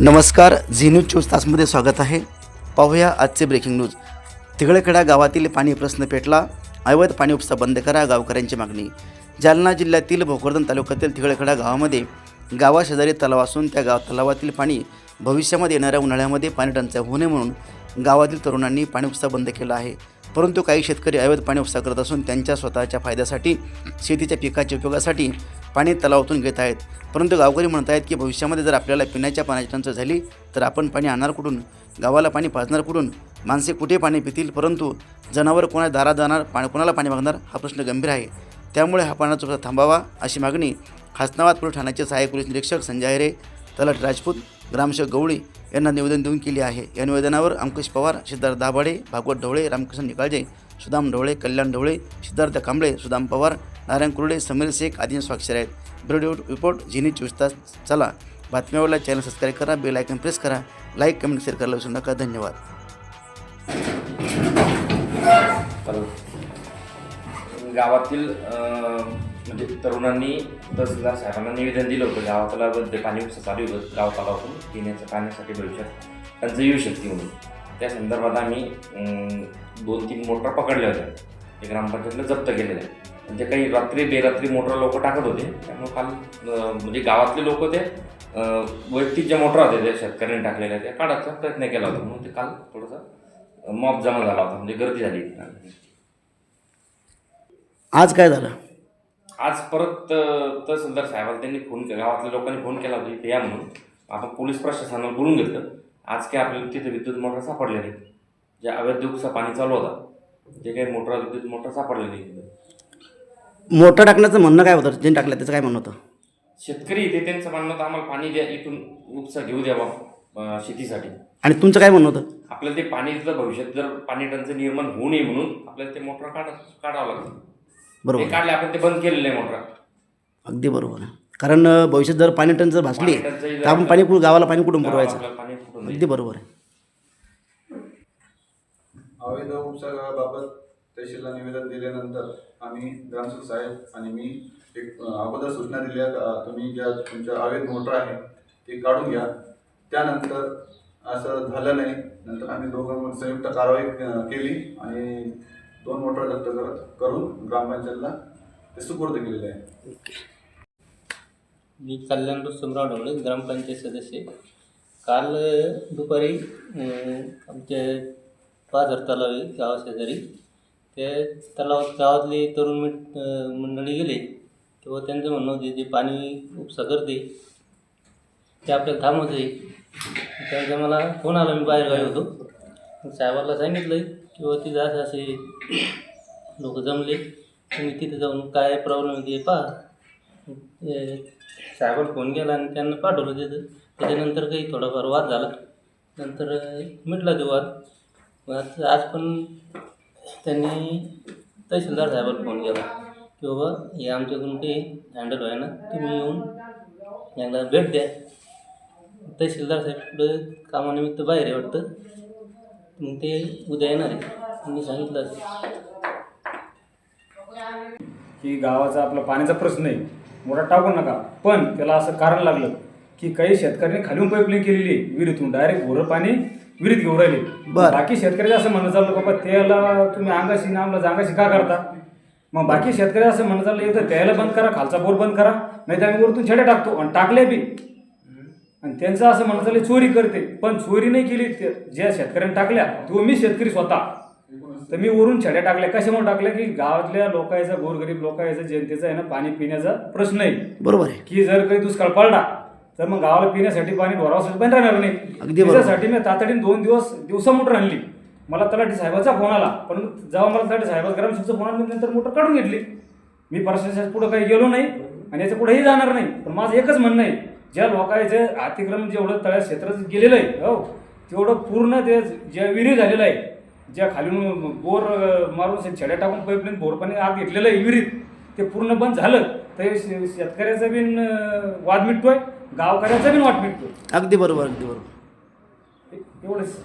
नमस्कार Zee news चोवीस तासमध्ये स्वागत आहे. पाहूया आजचे ब्रेकिंग न्यूज तिघळखेडा गावातील पाणी प्रश्न पेटला. अवैध पाणी उपसा बंद करा गावकऱ्यांची मागणी. जालना जिल्ह्यातील भोकरदन तालुक्यातील तिघळखेडा गावामध्ये गावाशेजारी तलाव असून त्या गाव तलावातील पाणी भविष्यामध्ये येणाऱ्या उन्हाळ्यामध्ये पाणी टंचाई होऊ नये म्हणून गावातील तरुणांनी पाणी उपसा बंद केला आहे. परंतु काही शेतकरी अवैध पाणी उपसा करत असून त्यांच्या स्वतःच्या फायद्यासाठी शेतीच्या पिकाच्या उपयोगासाठी पाणी तलावातून घेत आहेत. परंतु गावकरी म्हणत आहेत की भविष्यामध्ये जर आपल्याला पिण्याच्या पाण्याची टंचाई झाली तर आपण पाणी आणणार कुठून? गावाला पाणी पाजणार कुठून? माणसे कुठे पाणी पितील? परंतु जनावर कोणा दारात जाणार पाणी कोणाला पाणी मागणार? हा प्रश्न गंभीर आहे. त्यामुळे हा पाण्याचा प्रश्न थांबावा अशी मागणी हसनाबाद पोलीस ठाण्याचे सहाय्यक पोलीस निरीक्षक संजय हिरे तलाट राजपूत ग्रामसेवक गवळी यांना निवेदन देऊन केले आहे. या निवेदनावर अंकुश पवार सिद्धार्थ दाभाडे भागवत ढवळे रामकृष्ण निकाळजे सुदाम ढवळे कल्याण ढवळे सिद्धार्थ कांबळे सुदाम पवार नारायण कुर्डे समीर शेख आदी स्वाक्षर आहेत. ब्युरो रिपोर्ट झिनी चोवीस तास. चला बातम्यावरला चॅनल सबस्क्राईब करा बेल आयकन प्रेस करा. लाईक कमेंट शेअर करायला विसरू नका. धन्यवाद. गावातील म्हणजे तरुणांनी तहसीलदार साहेबांना निवेदन दिलं होतं. गावातला बद्दल पाणी चालू होतं. गाव तलावातून पिण्याच्या पाण्यासाठी भविष्यात त्यांचं येऊ शकते म्हणून. त्या संदर्भात आम्ही दोन तीन मोटर पकडल्या होत्या. ते ग्रामपंचायतला जप्त केलेल्या. आहे म्हणजे काही रात्री बेरात्री मोटर लोक टाकत होते. त्यामुळे काल म्हणजे गावातले लोक ते वैयक्तिक ज्या मोटर होत्या त्या शेतकऱ्यांनी टाकलेल्या त्या. काढायचा प्रयत्न केला होता. म्हणून ते काल थोडंसं मॉब जमा झाला होता. म्हणजे गर्दी झाली. आज काय झालं? आज परत तहसीलदार साहेबाला त्यांनी फोन केला. गावातल्या लोकांनी फोन केला होता इथे या म्हणून. आपण पोलीस प्रशासनाला बोलून घेतलं. आज काय आपल्याला तिथे विद्युत मोटर सापडल्या नाही ज्या अवैध दिवसा पाणी चालू होता ते काही मोटर विद्युत मोटर सापडले नाही मोटर टाकण्याचं म्हणणं काय होतं? ज्यांनी टाकलं त्याचं काय म्हणणं होतं? शेतकरी इथे त्यांचं म्हणणं होतं आम्हाला पाणी द्या इथून उपसा घेऊ द्यावा अ, शेतीसाठी. आणि तुमचं काय म्हणणं होतं? आपल्याला ते पाणी जर भविष्यात जर पाणी टंचं निर्माण होऊ नये म्हणून आपल्याला ते मोटर काढ काढावं लागतं. बरोबर. काढले आपण ते बंद केलेलं आहे मोटर. अगदी बरोबर. आहे कारण अं, भविष्यात जर पाणी टंचाई भासली टंचाई जर तर आपण पाणी कुठं गावाला पाणी कुठून पुरवायचं? आपल्याला पाणी कुठून? अगदी बरोबर आहे. अवैध उपसर्गाबाबत तहसीलला निवेदन दिल्यानंतर आम्ही ग्रामसेवक साहेब आणि मी एक अगोदर सूचना दिल्या तुम्ही ज्या तुमच्या अवैध मोटर आहे ते काढून घ्या. त्यानंतर असं झालं नाही. नंतर आम्ही दोघं संयुक्त कारवाई केली आणि दोन मोटर जप्त करत करून ग्रामपंचायतला ते सुपूर्द केलेले आहे. मी कल्याण सम्राट ढवळे ग्रामपंचायत सदस्य. काल दुपारी आमचे पाच हजार तलाव आहे गावाशेजारी. ते तलावात गावातले तरुण मिट- मंडळी गेले. तेव्हा त्यांचं म्हणणं होते जे पाणी उपसा करते ते आपल्याला थांबवत आहे. त्यांचा मला फोन आला मी बाहेर गावी होतो. मग साहेबाला सांगितलं किंवा हो, तिथं असे असे लोक जमले. तुम्ही तिथे जाऊन काय प्रॉब्लेम आहे ते पहा. ते साहेबाला फोन केला आणि त्यांना पाठवलं तिथं. त्याच्यानंतर काही थोडाफार वाद झाला. नंतर मिटला तो वाद आज पण त्यांनी तहसीलदार साहेबाला फोन केला. की बाबा हे आमच्याकडून काही हँडल व्हाय ना तुम्ही येऊन यांना भेट द्या. तहसीलदार साहेब पुढं कामानिमित्त बाहेर आहे वाटतं. मग ते उद्या येणार आहे. मी सांगितलं असेल की गावाचा आपला पाण्याचा प्रश्न आहे. मोठा टाकू नका. पण त्याला असं कारण लागलं की काही शेतकऱ्यांनी खालून पाईपलाईन केलेली आहे. विहिरीतून डायरेक्ट भोरं पाणी विहिरीत घेऊन राहिले. बरं. बाकी शेतकऱ्याचं असं म्हणणं चाललं बाबा त्याला तुम्ही अंगाशी नामला जांगाशी का करता? मग बाकी शेतकरी असं म्हणणं चाललं येतं त्याला बंद करा खालचा बोर बंद करा नाही तर आम्ही वरतून छड्या टाकतो आणि टाकले बी. आणि त्यांचं असं म्हणणं चाललं चोरी करते. पण चोरी नाही केली ते- ज्या शेतकऱ्यांनी टाकल्या तो मी शेतकरी स्वतः. तर मी वरून छड्या टाकल्या. कशामुळे टाकल्या की गावातल्या लोकांचा गोरगरीब लोकांचा जनतेचा आहे ना पाणी पिण्याचा प्रश्न आहे. बरोबर आहे. की जर काही दुष्काळ पडला तर मग गावाला पिण्यासाठी पाणी ढोरावासाठी पण राहणार नाही. अगदी बरोबर. त्याच्यासाठी मी तातडीने दोन दिवस दिवसा मोटर आणली मला तलाठी साहेबाचा फोन आला. पण जेव्हा मला तलाठी साहेबा ग्रामसेवकचा फोन आला मी नंतर मोटर काढून घेतली. मी प्रशासनाच्या पुढे काही गेलो नाही आणि याच्या पुढेही जाणार नाही. पण माझं एकच म्हणणं आहे ज्या लोकांचे अतिक्रमण जेवढं तळ्या क्षेत्र गेलेलं आहे हो तेवढं पूर्ण ते जे विहिरी झालेलं आहे ज्या खालून बोर अं, मारून छड्या टाकून पाईपलाईन बोर पाणी आत घेतलेलं आहे विहिरीत ते पूर्ण बंद झालं तर शेतकऱ्याचा बिन वाद मिटतोय गावकऱ्याचा बिन वाद मिटतोय. अगदी बरोबर अगदी बरोबर. एवढंच.